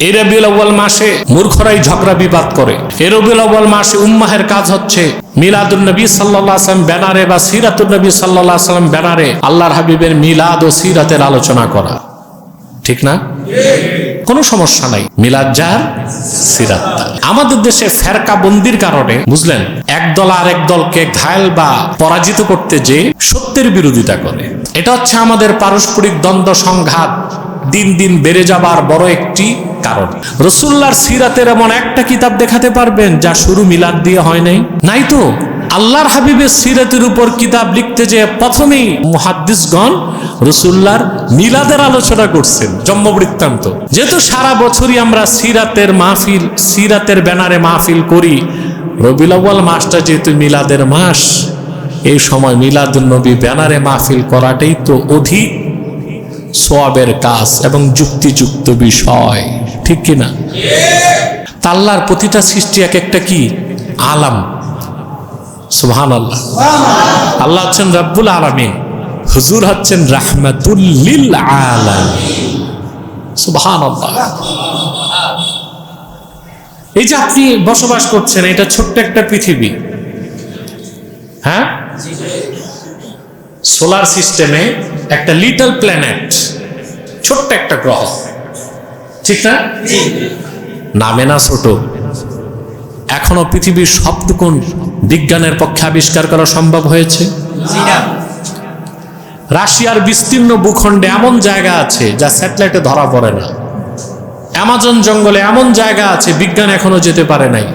এই রবিউল আউ্বাল মাসে মূর্খরাই ঝগড়া বিবাদ করে। এই রবিউল আউ্বাল মাসে উম্মাহের কাজ হচ্ছে মিলাদুল নবী সাল্লাহ ব্যানারে বা সিরাতুল নবী সাল্লাহ ব্যানারে আল্লাহর হাবিবের মিলাদ ও সিরাতের আলোচনা করা। ঠিক না? কোনো সমস্যা নাই। মিলাদ যার, সিরাত আমাদের দেশে ফেরকা বন্দির কারণে, বুঝলেন এক দল আর এক দলকে ঘায়ল বা পরাজিত করতে যে সত্যের বিরোধিতা করে। এটা হচ্ছে আমাদের পারস্পরিক দ্বন্দ্ব সংঘাত। দিন দিন বেড়ে যাবার বড় একটি কারণ। রসুল্লার সিরাতের এমন একটা কিতাব দেখাতে পারবেন যা শুরু মিলাদ দিয়ে হয় নাই? নাই তো? আল্লাহর হাবিবের সিরাতের উপর কিতাব লিখতে যে প্রথমেই মুহাদ্দিসগণ রসুল্লার মিলাদের আলোচনা করছেন জন্ম বৃত্তান্ত যেহেতু সারা বছরই আমরা সিরাতের মাহফিল, সিরাতের ব্যানারে মাহফিল করি, রবিউল আউ্বাল মাসটা যেহেতু মিলাদের মাস, এই সময় মিলাদুল নবী ব্যানারে মাহফিল করাটাই তো অধিক সোয়াবের কাজ এবং যুক্তিযুক্ত বিষয়। ঠিক কিনা তা আল্লাহর প্রতিটা সৃষ্টি এক একটা কি? আলাম। সুবহান আল্লাহ আল্লাহ হচ্ছেন রব্বুল আলামিন। হুজুর হচ্ছেন রাহমাতুল্লিল আলামিন। সুবহান আল্লাহ এই যে আপনি বসবাস করছেন, এটা ছোট্ট একটা পৃথিবী। হ্যাঁ? সোলার সিস্টেমে একটা লিটল প্ল্যানেট। ছোট্ট একটা গ্রহ। ঠিক না? নামে না ছোট। এখনও পৃথিবীর সবটুকুন বিজ্ঞানের পক্ষে আবিষ্কার করা সম্ভব হয়েছে। রাশিয়ার বিস্তীর্ণ ভূখণ্ডে এমন জায়গা আছে যা স্যাটেলাইটে ধরা পড়ে না। অ্যামাজন জঙ্গলে এমন জায়গা আছে, বিজ্ঞান এখনও যেতে পারে নাই।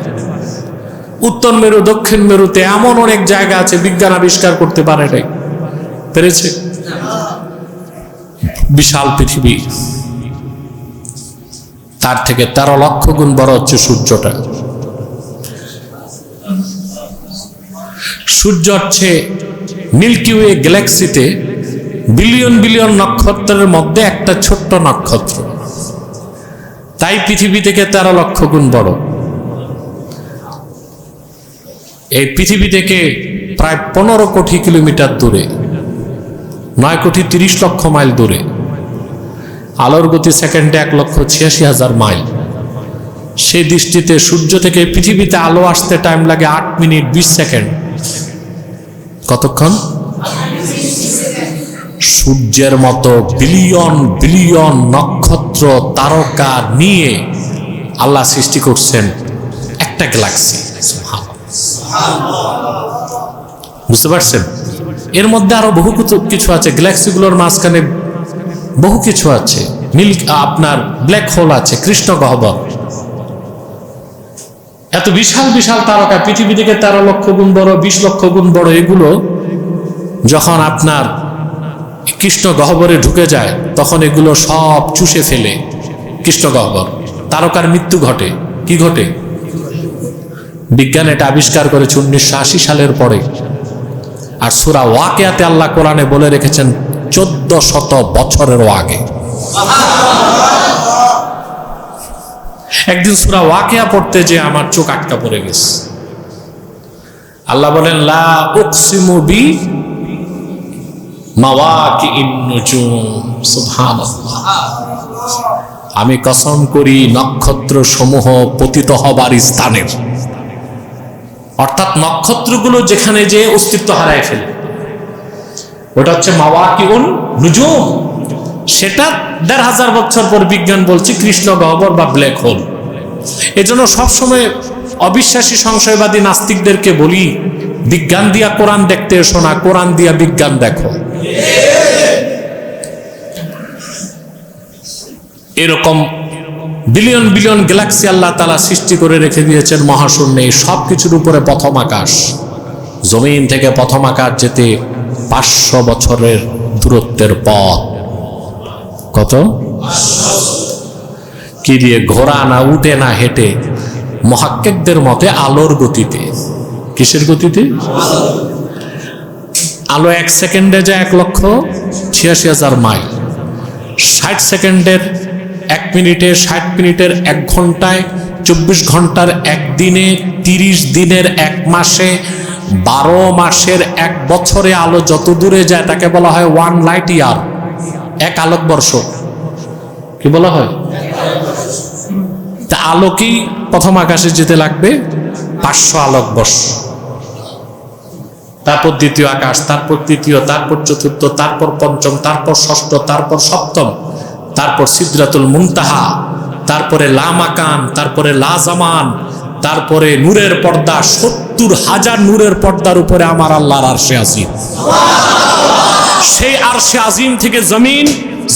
উত্তর মেরু, দক্ষিণ মেরুতে এমন অনেক জায়গা আছে বিজ্ঞান আবিষ্কার করতে পারে নাই। পেরেছে? বিশাল পৃথিবী। তার থেকে তেরো লক্ষ গুণ বড় হচ্ছে সূর্যটা। সূর্য হচ্ছে মিল্কি ওয়ে গ্যালাক্সিতে বিলিয়ন বিলিয়ন নক্ষত্রের মধ্যে একটা ছোট্ট নক্ষত্র। তাই পৃথিবী থেকে তেরো লক্ষ গুণ বড়। এই পৃথিবী থেকে প্রায় পনেরো কোটি কিলোমিটার দূরে। নয় কোটি তিরিশ লক্ষ মাইল দূরে। আলোর গতি সেকেন্ডে এক লক্ষ ছিয়াশি হাজার মাইল। সেই দৃষ্টিতে সূর্য থেকে পৃথিবীতে আলো আসতে টাইম লাগে আট মিনিট বিশ সেকেন্ড। কতক্ষণ? সূর্যের মতো বিলিয়ন বিলিয়ন নক্ষত্র তারকা নিয়ে আল্লাহ সৃষ্টি করছেন একটা গ্যালাক্সি বুঝতে পারছেন? এর মধ্যে আরও বহু কিছু- আছে। গ্যালাক্সিগুলোর মাঝখানে বহু কিছু আছে। মিল্ক আপনার ব্ল্যাক হোল আছে, কৃষ্ণ গহ্বর। এত বিশাল বিশাল তারকা, পৃথিবী থেকে তেরো লক্ষ গুণ বড়, বিশ লক্ষ গুণ বড় এগুলো যখন আপনার কৃষ্ণ গহ্বরে ঢুকে যায়, তখন এগুলো সব চুষে ফেলে কৃষ্ণ গহ্বর। তারকার মৃত্যু ঘটে। কি ঘটে? বিজ্ঞান এটা আবিষ্কার করেছে উনিশশো আশি সালের পরে। আর সুরা ওয়াকেয়াতে আল্লাহ কোরআনে বলে রেখেছেন চোদ্দ শত বছরেরও আগে। একদিন সুরা ওয়াকেয়া পড়তে যে আমার চোখ আটকা পড়ে গেছে। আল্লাহ বলেন, লা আমি কসম করি নক্ষত্র সমূহ পতিত হবার স্থানের অর্থাৎ নক্ষত্রগুলো যেখানে যে অস্তিত্ব হারায় ফেলে। ওটা হচ্ছে মাওয়াকিউন নুজুম। সেটা দেড় হাজার বছর পর বিজ্ঞান বলছে কৃষ্ণ গহ্বর বা ব্ল্যাক হোল। এজন্য সবসময় অবিশ্বাসী সংশয়বাদী নাস্তিকদেরকে বলি, বিজ্ঞান দিয়া কোরআন দেখতে এসো না, কোরআন দিয়া বিজ্ঞান দেখো। এরকম বিলিয়ন বিলিয়ন গ্যালাক্সি আল্লাহ তালা সৃষ্টি করে রেখে দিয়েছেন মহাশূন্যে সব কিছুর উপরে প্রথম আকাশ। জমিন থেকে প্রথম আকাশ যেতে পাঁচশো বছরের দূরত্বের পথ। কত? কি দিয়ে ঘোড়া না উঠে না হেঁটে, মহাক্কেকদের মতে আলোর গতিতে। কিসের গতিতে? আলো এক সেকেন্ডে যায় এক লক্ষ ছিয়াশি হাজার মাইল। ষাট সেকেন্ডের এক মিনিটে ষাট মিনিটের, এক ঘন্টায়, চব্বিশ ঘণ্টার এক দিনে, তিরিশ দিনের এক মাসে, বারো মাসের এক বছরে আলো যত দূরে যায়, তাকে বলা হয় ওয়ান লাইট ইয়ার এক আলোকবর্ষ। কি বলা হয়? তা আলোকেই প্রথম আকাশে যেতে লাগবে? পাঁচশো আলোক বর্ষ তারপর দ্বিতীয় আকাশ, তারপর তৃতীয়, তারপর চতুর্থ, তারপর পঞ্চম, তারপর ষষ্ঠ, তারপর সপ্তম। তারপর সিদ্রাতুল মুনতাহা, তারপরে লামাকান, তারপরে লাজামান, তারপরে নূরের পর্দা, সত্তর হাজার নূরের পর্দার উপরে আমার আল্লাহর আরশে আজিম। সেই আরশে আজিম থেকে জমিন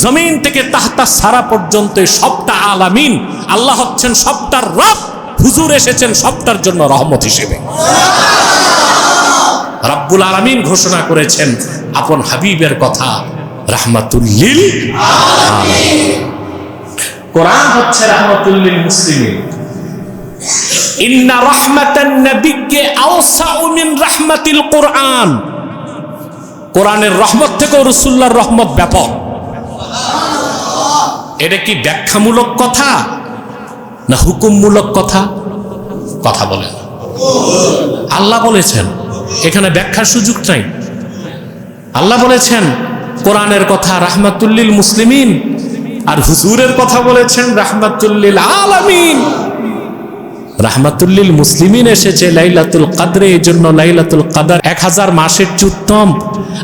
জমিন থেকে তাহতা সারা পর্যন্ত সবটা আলামিন। আল্লাহ হচ্ছেন সবটার রব, হুজুর এসেছেন সবটার জন্য রহমত হিসেবে। রাব্বুল আলামিন ঘোষণা করেছেন, আপন হাবিবের কথা রাহমাতুল্লিল। কোরআন হচ্ছে রাহমাতুল্লিল মুসলিমিন। ইন্না রাহমাতান নাবিয়্যি আওসাউ মিন রাহমাতিল কোরআন। কোরআনের রহমত থেকেও রসুল্লাহর রহমত ব্যাপক। এটা কি ব্যাখ্যামূলক কথা? না হুকুমমূলক কথা? কথা বলেন। আল্লাহ বলেছেন। এখানে ব্যাখ্যার সুযোগ নাই। আল্লাহ বলেছেন কোরআনের কথা রাহমাতুল্লিল মুসলিমিন, আর হুজুরের কথা বলেছেন রাহমাতুল্লিল আলামিন। রাহমাতুল্লিল মুসলিমিন এসেছে লাইলাতুল কাদরে এই জন্য লাইলাতুল কাদার এক হাজার মাসের চুত্তম।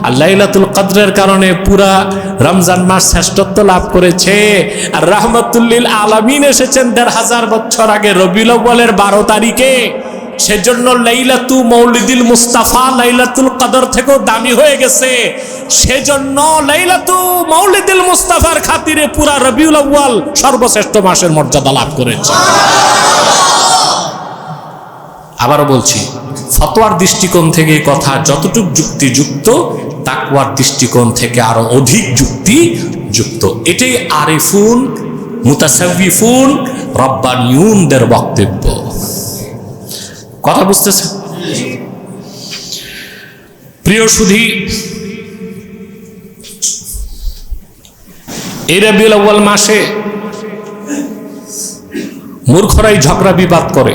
আর লাইলাতুল কাদরের কারণে পুরা রমজান মাস শ্রেষ্ঠত্ব লাভ করেছে। আর রাহমাতুল্লিল আলামিন এসেছেন দেড় হাজার বছর আগে, রবিউল আউ্বালের বারো তারিখে। সেজন্য লাইলাতু মৌলিদিল মুস্তাফা লাইলাতুল কাদর থেকেও দামি হয়ে গেছে। সেজন্য লাইলাতু মৌলিদিল মুস্তাফার খাতিরে পুরা রবিউল আউ্বাল সর্বশ্রেষ্ঠ মাসের মর্যাদা লাভ করেছে। আবারও বলছি, ফতোয়ার দৃষ্টিকোণ থেকে কথা যতটুক যুক্তিযুক্ত, তাকওয়ার দৃষ্টিকোণ থেকে আরও অধিক যুক্তি যুক্ত। এটাই আরিফুন মুতাসাবিফুন রব্বানিউনদের বক্তব্য। কথা বুঝতেছে? প্রিয় সুধী এই রবিউল আউ্বাল মাসে মূর্খরাই ঝগড়া বিবাদ করে।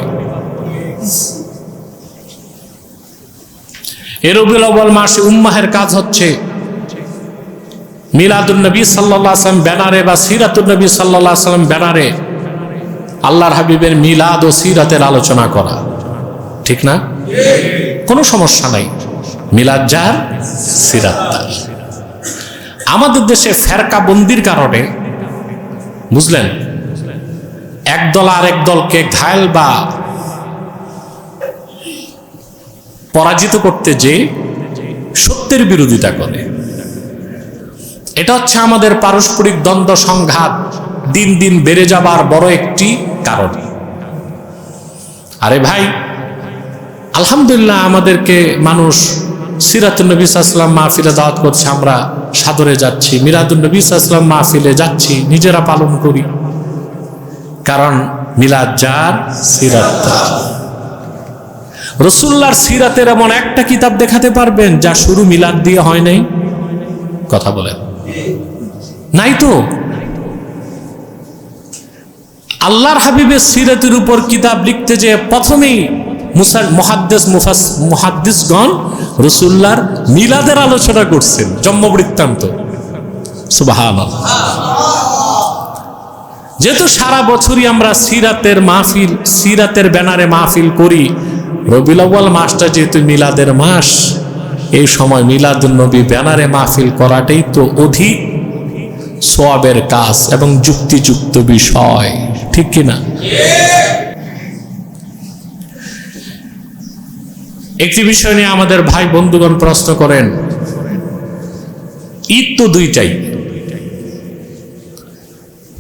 এ রবিউল আউ্বাল মাসে উম্মাহের কাজ হচ্ছে মিলাদুল নবী সাল্লাহ আসলাম ব্যানারে বা সিরাতুল নবী সাল্লাহ আসলাম ব্যানারে আল্লাহর হাবিবের মিলাদ ও সিরাতের আলোচনা করা। ঠিক না? কোনো সমস্যা নাই। মিলাদ যার সিরাত তার আমাদের দেশে ফেরকা বন্দির কারণে, বুঝলেন? একদল আর এক দলকে ঘায়ল বা পরাজিত করতে যে সত্যের বিরোধিতা করে। এটা হচ্ছে আমাদের পারস্পরিক দ্বন্দ্ব সংঘাত দিন দিন বেড়ে যাবার বড় একটি কারণ। আরে ভাই আলহামদুলিল্লাহ আমাদেরকে মানুষ সিরাতুন্নবী সাল্লাম মাহফিলে দাওয়াত করছে, আমরা সাদরে যাচ্ছি মিলাদুন্নবী সাল্লাম মাহফিলে যাচ্ছি, নিজেরা পালন করি। কারণ মিলাদ যার, সিরাত। রসুল্লার সিরাতের এমন একটা কিতাব দেখাতে পারবেন, যা শুরু মিলাদ দিয়ে হয় নাই। কথা বলেন। নাই তো? আল্লাহর হাবিবের সিরাতের উপর কিতাব লিখতে যে প্রথমেই মহাদ্দিসগণ রসুল্লার মিলাদের আলোচনা করছেন জন্ম বৃত্তান্ত সুবাহান যেহেতু সারা বছরই আমরা সিরাতের মাহফিল, সিরাতের ব্যানারে মাহফিল করি, রবিউল মাসটা যেহেতু মিলাদের মাস, এই সময় মিলাদুল নবী ব্যানারে মাহফিল করাটাই তো অধিক সোয়াবের কাজ এবং যুক্তিযুক্ত বিষয়, ঠিক কিনা? একটি বিষয় নিয়ে আমাদের ভাই বন্ধুগণ প্রশ্ন করেন, ঈদ তো দুইটাই।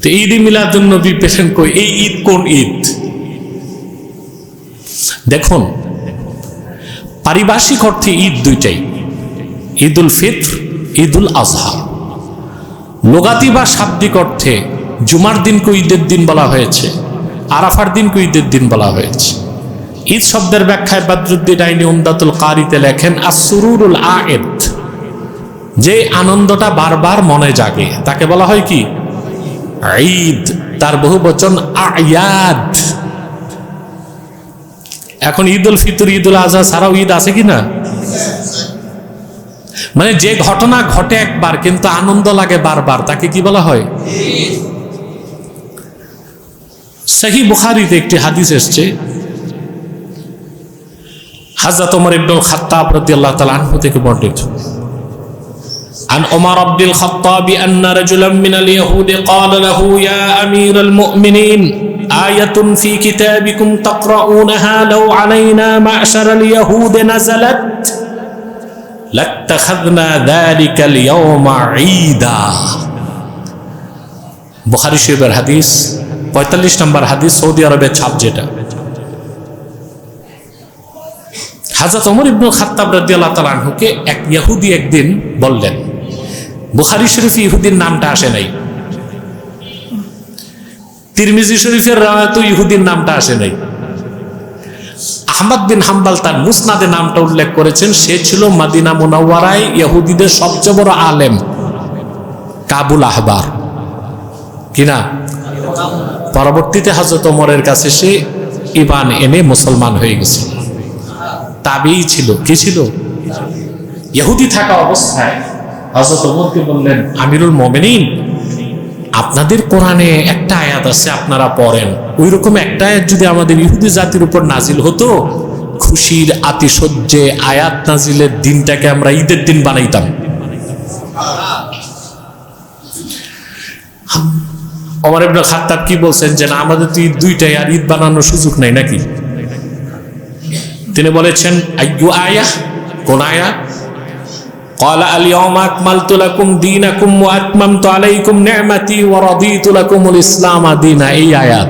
তো ঈদ মিলাদুল নবী পেশেন্ট কই? এই ঈদ কোন ঈদ? দেখুন, পারিভাষিক অর্থে ঈদ দুইটাই। ঈদ উল ফিত্র ঈদ উল আজহা। লোগাতি বা শাব্দিক অর্থে জুমার দিনকে ঈদের দিন বলা হয়েছে, আরাফার দিনকে ঈদের দিন বলা হয়েছে। ঈদ শব্দের ব্যাখ্যায় বাদরুদ্দিন আইনি উমদাতুল কারিতে লেখেন আসুরুল আয়েদ যে আনন্দটা বারবার মনে জাগে তাকে বলা হয় কি? ঈদ তার বহু বচন আয়াদ। এখন ঈদ উল ফিতর ঈদ উল আজহা ছাড়াও ঈদ আছে কি না? মানে যে ঘটনা ঘটে একবার কিন্তু আনন্দ লাগে বারবার তাকে কি বলা হয়? সহি বুখারিতে একটি হাদিস এসছে হাজরত ওমর ইবনুল খাত্তাব রাদিয়াল্লাহু তাআলা আনহু থেকে বর্ণিত عن عمر بن الخطاب أن رجلا من اليهود قال له يا أمير المؤمنين آية في كتابكم تقرؤونها لو علينا معشر اليهود نزلت لاتخذنا ذلك اليوم عيدا বুখারি শরীফের হাদিস পঁয়তাল্লিশ নম্বর হাদিস সৌদি আরবের ছাপ যেটা হাজরত ওমর ইবনুল খাত্তাব রাদিয়াল্লাহু তাআলা আনহুকে এক ইহুদি একদিন বললেন, বুখারি শরীফে ইহুদির নামটা আসে নাই। তিরমিজি শরীফের রাওয়ায়ত ইহুদির নামটা আসে নাই। আহমদ বিন হাম্বাল তার মুসনাদে নামটা উল্লেখ করেছেন, সে ছিল মাদিনা মুনাওয়ারায় ইহুদিদের সবচেয়ে বড় আলেম, কাবুল আহবার। কিনা পরবর্তীতে হজরত ওমরের কাছে সে ইবান এনে মুসলমান হয়ে গেছে। তাবেই ছিল। কে ছিল? ইহুদি থাকা অবস্থায় হজরত ওমরকে বললেন, আমিরুল মোমেনিন, আপনাদের কোরআনে একটা আয়াত আছে, আপনারা পড়েন। ওই রকম একটা আয়াত যদি আমাদের ইহুদি জাতির উপর নাজিল হতো, খুশির আতিশয্যে আয়াত নাজিলের দিনটাকে আমরা ঈদের দিন বানাইতাম। অমর ইবনে খাত্তাব কি বলছেন যে, না, আমাদের তো ঈদ দুইটাই, আর ঈদ বানানোর সুযোগ নাই নাকি? তিনি বলেছেন আইয়ু আয়া কোন আয়া قال اليوم أكملت لكم دينكم وأتممت عليكم نعمتي ورضيت لكم الإسلام دينا এই আয়াত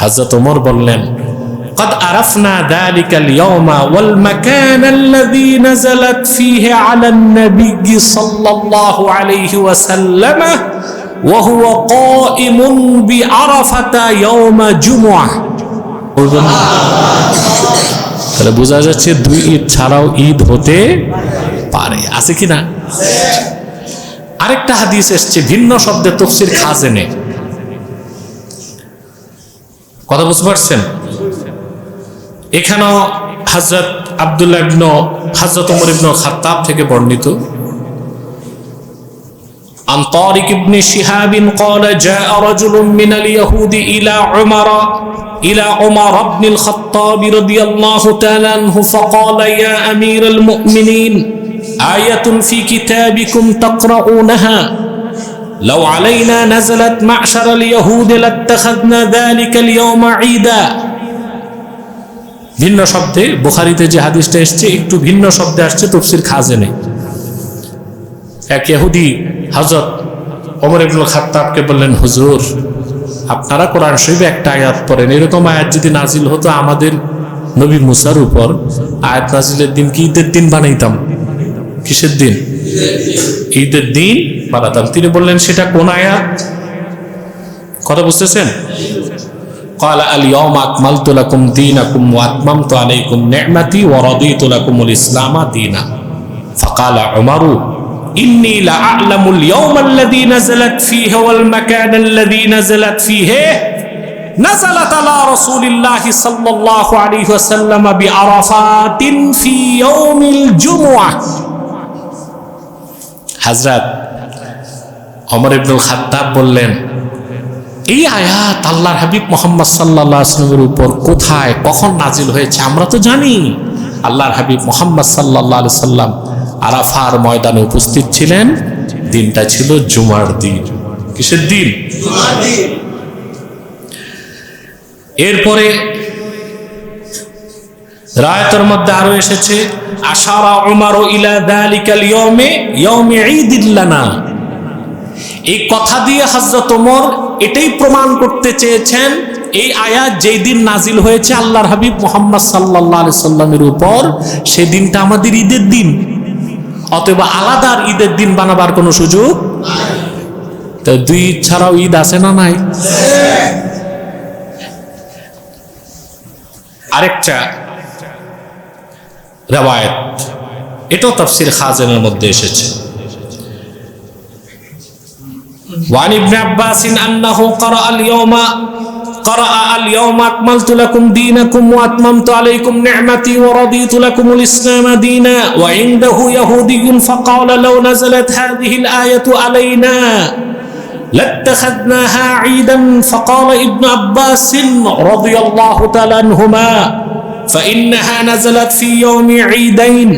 হযরত ওমর বললেন قد عرفنا ذلك اليوم والمكان الذي نزلت فيه على النبي صلى الله عليه وسلم وهو قائم بعرفة يوم তাহলে বোঝা যাচ্ছে দুই ঈদ ছাড়াও ঈদ হতে পারে। আছে কি না? আরেকটা হাদিস এসছে, ভিন্ন শব্দে তফসির এনে। কথা বুঝতে পারছেন? এখানেও হাজরত আবদুল্লাহ ইবন হাজরত ওমর ইবন খাত্তাব থেকে বর্ণিত। عن طارق بن شهاب قال جاء رجل من اليهود إلى عمر إلى عمر بن الخطاب رضي الله تعالى عنه فقال يا أمير المؤمنين آية في كتابكم تقرؤونها لو علينا نزلت معشر اليهود لاتخذنا ذلك اليوم عيدا ভিন্ন শব্দে বুখারিতে যে হাদিসটা এসছে একটু ভিন্ন শব্দে আসছে তফসির খাজেনে এক ইহুদি হজরত ওমর ইবনুল খাত্তাবকে বললেন হুজুর আপনারা কোরআন শরীফে একটা আয়াত পড়েন এরকম আয়াত যদি নাজিল হতো আমাদের নবী মুসার উপর আয়াত নাজিলের দিন কি ঈদের দিন বানাইতাম কিসের দিন ঈদের দিন বানাতাম তিনি বললেন সেটা কোন আয়াত কথা বুঝতেছেন قال اليوم أكملت لكم دينكم وأتممت عليكم نعمتي ورضيت لكم الإسلام دينا فقال عمر إني لأعلم اليوم الذي نزلت فيه والمكان الذي نزلت فيه نزلت على رسول الله صلى الله عليه وسلم بعرفات في يوم الجمعة حضرت عمر بن الخطاب বললেন এই আয়াত আল্লাহর হাবিব মোহাম্মদ সাল্লাহ আসলামের উপর কোথায় কখন নাজিল হয়েছে আমরা তো জানি আল্লাহর হাবিব মোহাম্মদ সাল্লাহ সাল্লাম আরাফার ময়দানে উপস্থিত ছিলেন। দিনটা ছিল জুমার দিন। কিসের দিন? এরপরে রায়তের মধ্যে আরও এসেছে আশারা উমার ইলা দালিকাল ইয়মে ইয়মে ঈদিল্লানা এই কথা দিয়ে হজরত ওমর এটাই প্রমাণ করতে চেয়েছেন এই আয়াত যেই দিন নাজিল হয়েছে আল্লাহর হাবিব মোহাম্মদ সাল্লাহ সাল্লামের উপর সেদিনটা আমাদের ঈদের দিন। অতএব আলাদা আর ঈদের দিন বানাবার কোনো সুযোগ তো দুই ঈদ ছাড়াও ঈদ আছে না নাই আরেকটা রেওয়ায়ত এটাও তাফসির খাজেনের মধ্যে এসেছে وعن ابن عباس أنه قرأ اليوم قرأ اليوم أكملت لكم دينكم وأتممت عليكم نعمتي ورضيت لكم الإسلام دينا. وعنده يهودي فقال لو نزلت هذه الآية علينا لاتخذناها عيدا. فقال ابن عباس رضي الله تعالى عنهما فإنها نزلت في يوم عيدين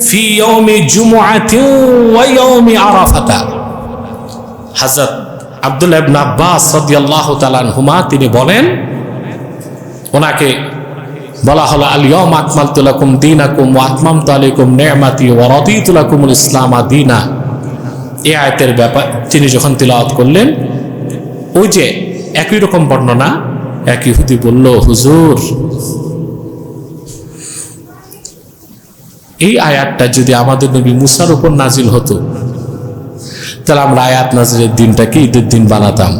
في يوم جمعة ويوم عرفة. حضرت আব্দুল্লাহ ইবনে আব্বাস রাদিয়াল্লাহু তাআলা আনহুমা, তিনি বলেন, ওনাকে বলা হলো আলিয়ম আকমালতু লাকুম দীনাকুম ওয়া আতমামতু আলাইকুম নি'মাতি ওয়া রাদিতু লাকুমুল ইসলাম দীনা। এই আয়াতের ব্যাপার, তিনি যখন তিলাওয়াত করলেন, ওই যে একই রকম বর্ণনা, এক ইহুদি বলল, হুজুর, এই আয়াতটা যদি আমাদের নবী মুসার উপর নাজিল হতো তাহলে আমরা আয়াত নাজিলের দিনটাকে ঈদের দিন বানাতাম।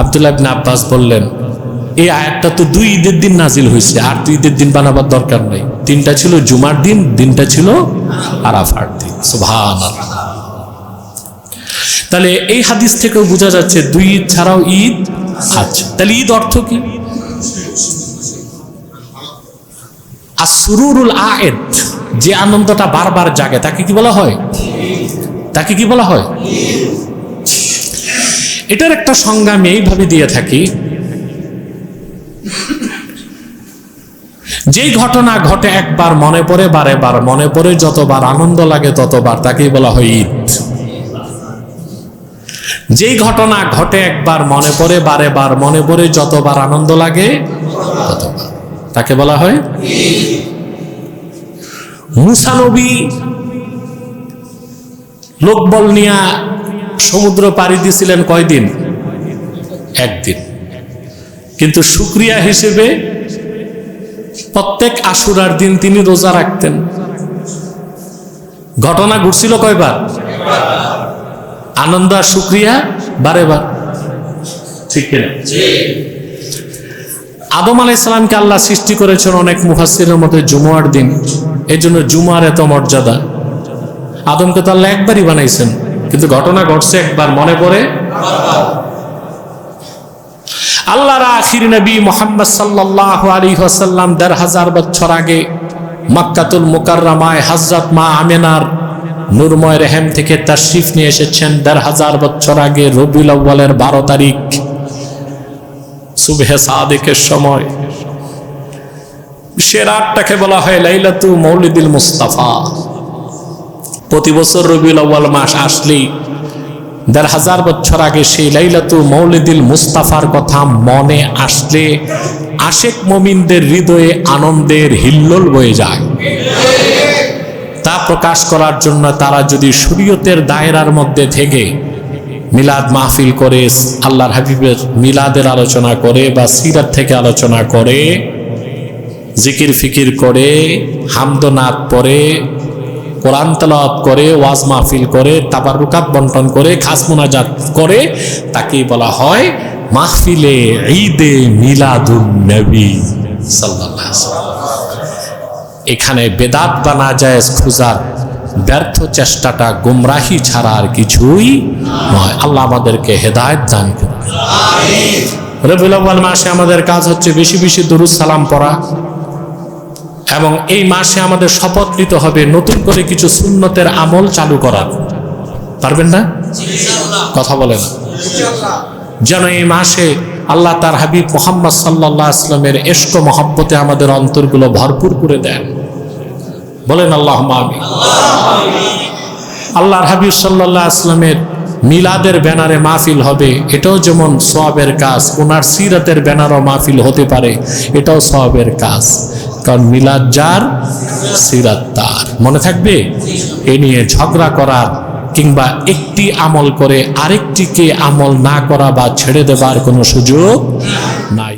আবদুল্লাহ ইবনে আব্বাস বললেন, এই আয়াতটা তো দুই ঈদের দিন নাজিল হয়েছে, আর তো ঈদের দিন বানাবার দরকার নেই। দিনটা ছিল জুমার দিন দিনটা ছিল আরাফার দিন। সুবহান তাহলে এই হাদিস থেকেও বোঝা যাচ্ছে দুই ঈদ ছাড়াও ঈদ আচ্ছা তাহলে ঈদ অর্থ কি? আর সুরুরুল আয়েদ, যে আনন্দটা বারবার জাগে, তাকে কি বলা হয়? তাকে কি বলা হয়? এটার একটা সংজ্ঞা আমি এইভাবে দিয়ে থাকি। যেই ঘটনা ঘটে একবার মনে পড়ে, বারে বার মনে পড়ে, যতবার আনন্দ লাগে ততবার তাকেই বলা হয় ঈদ। যেই ঘটনা ঘটে একবার মনে পড়ে, বারে বার মনে পড়ে, যতবার আনন্দ লাগে ততবার। তাকে বলা হয় মুসানবী লোকবল নিয়া সমুদ্র পাড়ি দিয়েছিলেন কয়দিন? একদিন। কিন্তু শুক্রিয়া হিসেবে প্রত্যেক আশুরার দিন তিনি রোজা রাখতেন। ঘটনা ঘটছিল কয়বার? আনন্দ আর শুক্রিয়া বারে বার। ঠিক কিনা? আদম আলাইসালামকে আল্লাহ সৃষ্টি করেছেন অনেক মুহাসিরের মধ্যে জুমুয়ার দিন। এই জন্য জুমার এত মর্যাদা। আদমকে তো আল্লাহ একবারই বানাইছেন। কিন্তু ঘটনা ঘটছে একবার মনে পড়ে। আল্লাহর আখির নবী মোহাম্মদ সাল্লাহ আলী হাসাল্লাম দেড় হাজার বছর আগে মাক্কাতুল মুকাররামায় হজরত মা আমেনার নূরময় রেহেম থেকে তাশরিফ নিয়ে এসেছেন দেড় হাজার বছর আগে রবিউল আউ্বালের বারো তারিখ, সুবহে সাদেকের সময়। সে রাতটাকে বলা হয় লাইলাতু মৌলিদুল মুস্তাফা। প্রতি বছর রবিউল আউ্বাল মাস আসলেই দেড় হাজার বছর আগে সেই লাইলাতু মৌলিদুল মুস্তাফার কথা মনে আসলে আশেক মমিনদের হৃদয়ে আনন্দের হিল্লোল বয়ে যায়। তা প্রকাশ করার জন্য তারা যদি শরীয়তের দায়রার মধ্যে থেকে মিলাদ মাহফিল করে, আল্লাহর হাবিবের মিলাদের আলোচনা করে বা সিরাত থেকে আলোচনা করে, জিকির ফিকির করে হামদনাথ পরে কোরআন তালাওয়াত করে ওয়াজ মাহফিল করে তাবারুকাত বন্টন করে খাস মোনাজাত করে তাকেই বলা হয় মাহফিলে ঈদে মিলাদুন নবী ওয়াসাল্লাম। এখানে বেদাত বা নাজায়েজ খুঁজার ব্যর্থ চেষ্টাটা গুমরাহি ছাড়া আর কিছুই নয়। আল্লাহ আমাদেরকে হেদায়েত দান করুন। রবিউল মাসে আমাদের কাজ হচ্ছে বেশি বেশি দুরুদ সালাম পড়া। এবং এই মাসে আমাদের শপথ নিতে হবে নতুন করে কিছু সুন্নতের আমল চালু করার পারবেন না? কথা বলে না যেন এই মাসে আল্লাহ তার হাবিব মোহাম্মদ সাল্লাহ আসলামের এশক মহব্বতে আমাদের অন্তরগুলো ভরপুর করে দেন। বলেন আল্লাহ আল্লাহর হাবিব সাল্লাহ আসলামের মিলাদের ব্যানারে মাহফিল হবে। এটাও যেমন সবের কাজ, ওনার সিরাতের ব্যানারও মাহফিল হতে পারে। এটাও সবের কাজ। কারণ মিলাদ যার, সিরাত তার। মনে থাকবে? এ নিয়ে ঝগড়া করার কিংবা একটি আমল করে আরেকটিকে আমল না করা বা ছেড়ে দেবার কোনো সুযোগ নাই।